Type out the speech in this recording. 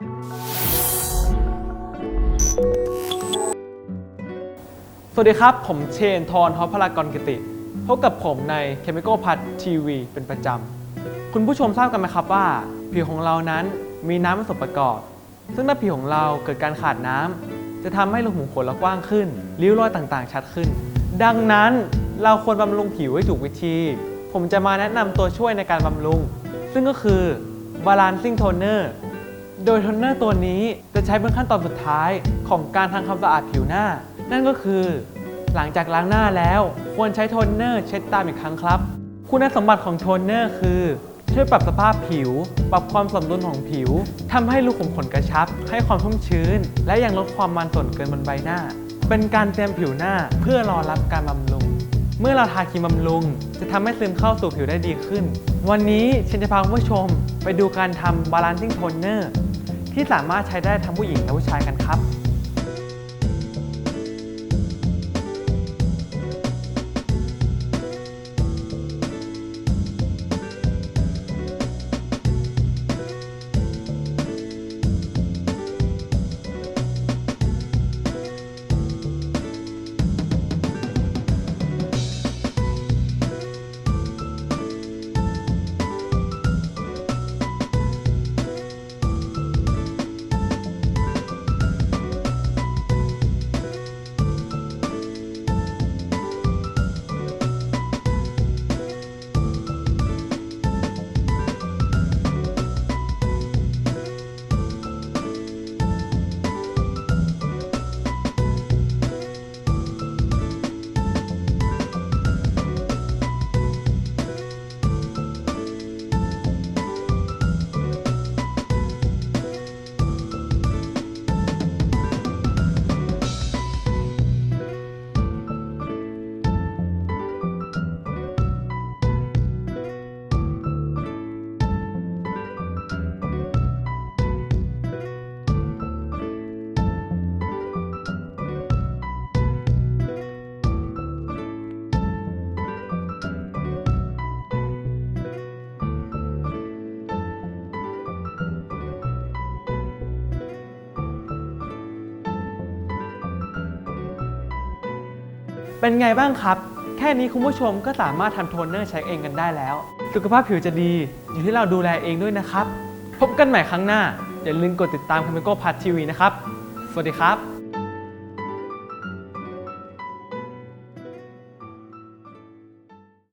สวัสดีครับ ผมเชนทรฮอพลากรกิติ พบกับผมใน Chemical p a t TV เป็นประจำ คุณผู้ชมทราบกันไหมครับว่า ผิวของเรานั้นมีน้ำเป็นส่วนประกอบ ซึ่งถ้าผิวของเราเกิดการขาดน้ำ จะทำให้รูขุมขนเรากว้างขึ้น ริ้วรอยต่างๆ ชัดขึ้น ดังนั้นเราควรบำรุงผิวให้ถูกวิธี ผมจะมาแนะนำตัวช่วยในการบำรุง ซึ่งก็คือ Balancing Toner โโดยโทนเนอร์ตัวนี้จะใช้เป็นขั้นตอนสุดท้ายของการทำความสะอาดผิวหน้า นั่นก็คือ หลังจากล้างหน้าแล้วควรใช้โทนเนอร์เช็ดตามอีกครั้งครับ คุณสมบัติของโทนเนอร์คือ ช่วยปรับสภาพผิว ปรับความสมดุลของผิวทำให้รูขุมขนกระชับ ให้ความชุ่มชื้น และยังลดความมันส่วนเกินบนใบหน้า เป็นการเตรียมผิวหน้าเพื่อรอรับการบำรุงเมื่อเราทาครีมบำรุง จะทำให้ซึมเข้าสู่ผิวได้ดีขึ้น วันนี้ฉันจะพาคุณผู้ชมไปดูการทำ balancing toner ที่สามารถใช้ได้ทั้งผู้หญิงและผู้ชายกันครับ เป็นไงบ้างครับ แค่นี้คุณผู้ชมก็สามารถทำโทนเนอร์ใช้เองกันได้แล้ว สุขภาพผิวจะดีอยู่ที่เราดูแลเองด้วยนะครับ พบกันใหม่ครั้งหน้า อย่าลืมกดติดตาม Chemical Part TV นะครับ สวัสดีครับ